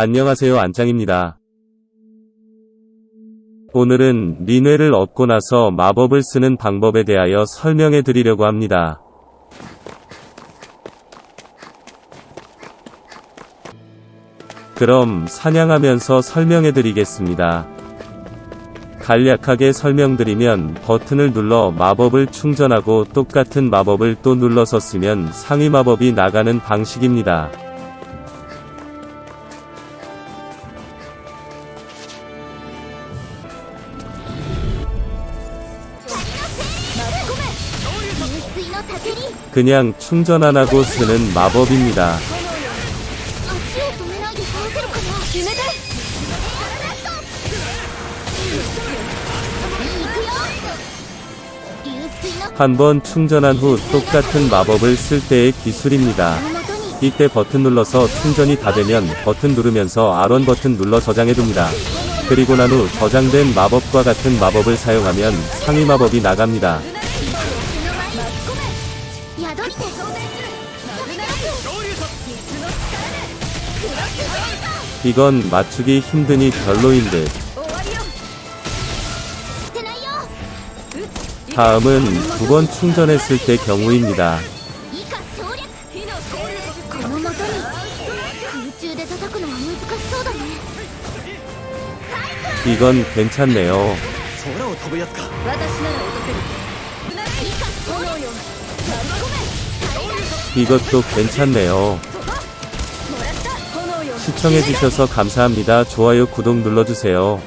안녕하세요 안짱입니다. 오늘은 린회를 얻고 나서 마법을 쓰는 방법에 대하여 설명해 드리려고 합니다. 그럼 사냥하면서 설명해 드리겠습니다. 간략하게 설명드리면 버튼을 눌러 마법을 충전하고 똑같은 마법을 또 눌러서 쓰면 상위 마법이 나가는 방식입니다. 그냥 충전 안 하고 쓰는 마법입니다. 한번 충전한 후 똑같은 마법을 쓸 때의 기술입니다. 이때 버튼 눌러서 충전이 다 되면 버튼 누르면서 R1 버튼 눌러 저장해둡니다. 그리고 난 후 저장된 마법과 같은 마법을 사용하면 상위 마법이 나갑니다. 宿って水の力で 이건 맞추기 힘드니 별로인 듯. 終わりよ捨てないよ 다음은 두 번 충전했을 때 경우입니다. 以下省略この元に空中で叩くのは難しそうだね 이건 괜찮네요. 空を飛ぶやつか私なら落とせる以下炎よ 이것도 괜찮네요. 시청해주셔서 감사합니다. 좋아요, 구독 눌러주세요.